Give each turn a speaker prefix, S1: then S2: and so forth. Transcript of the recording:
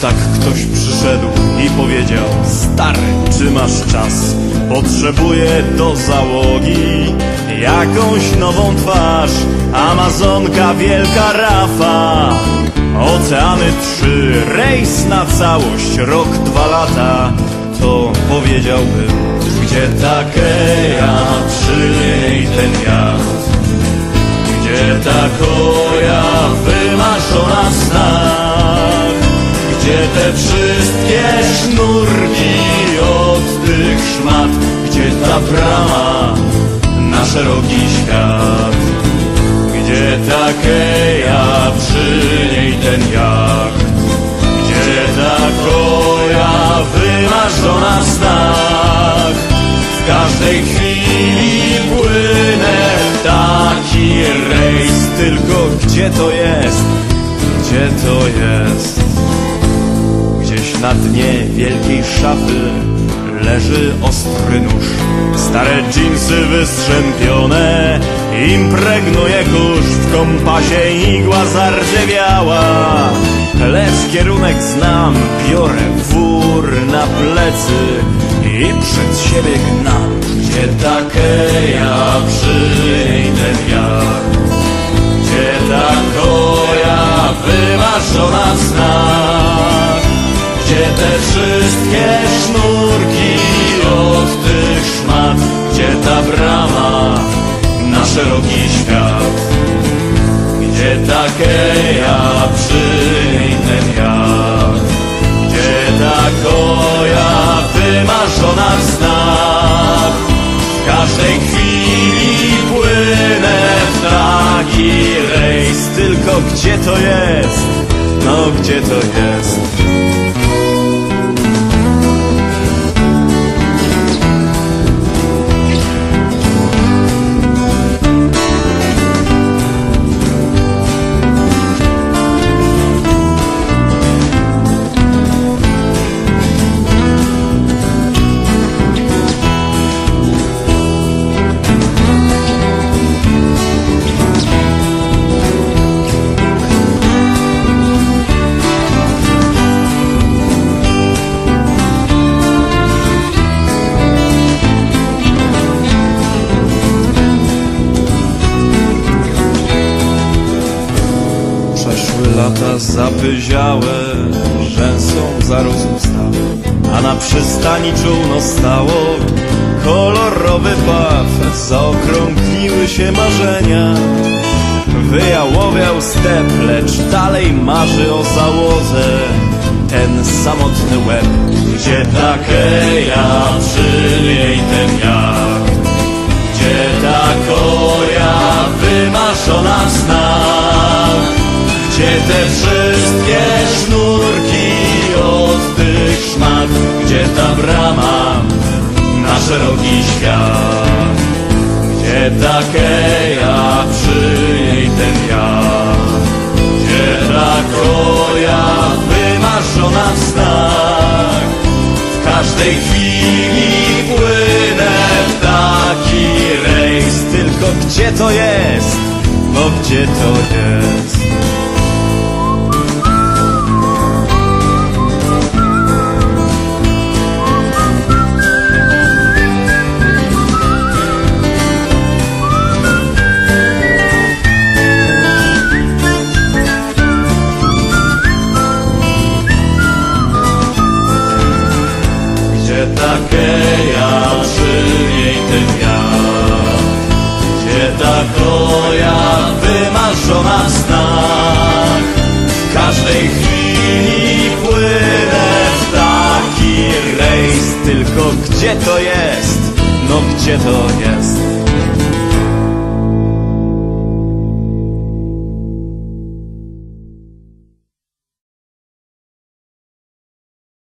S1: tak ktoś przyszedł i powiedział Stary, czy masz czas? Potrzebuję do załogi Jakąś nową twarz Amazonka, wielka rafa Oceany trzy, rejs na całość Rok, dwa lata To powiedziałbym Gdzie takeja, przy niej ten jacht gdzie ta koja wymarzona snach? Gdzie te wszystkie sznurki od tych szmat? Gdzie ta brama na szeroki świat? Gdzie ta keja, przy niej ten jacht? Gdzie ta koja wymarzona w snach? W każdej chwili płynę taki rejs Tylko gdzie to jest? Gdzie to jest? Na dnie wielkiej szafy leży ostry nóż. Stare dżinsy wystrzępione Impregnuje kurz w kompasie igła zardzewiała. Lecz kierunek znam, biorę wór na plecy I przed siebie gnam Gdzie takeja, przy niej ten jak Gdzie ta koja wymarzona w te wszystkie sznurki od tych szmat Gdzie ta brama na szeroki świat Gdzie ta keja, przy ten jak Gdzie ta koja wymarzona w snach W każdej chwili płynę w taki rejs Tylko gdzie to jest? No gdzie to jest? Lata zapyziałe, rzęsą zarósł staw, a na przystani czółno stało kolorowy paw. Zaokrągliły się marzenia, wyjałowiał step, lecz dalej marzy o załodze ten samotny łeb. Gdzie ta keja, przy niej ten brama na szeroki świat Gdzie ta keja, przy niej ten jak Gdzie ta koja wymarzona w snach W każdej chwili płynę w taki rejs Tylko gdzie to jest? No gdzie to jest? Gdzie to jest? No gdzie to jest?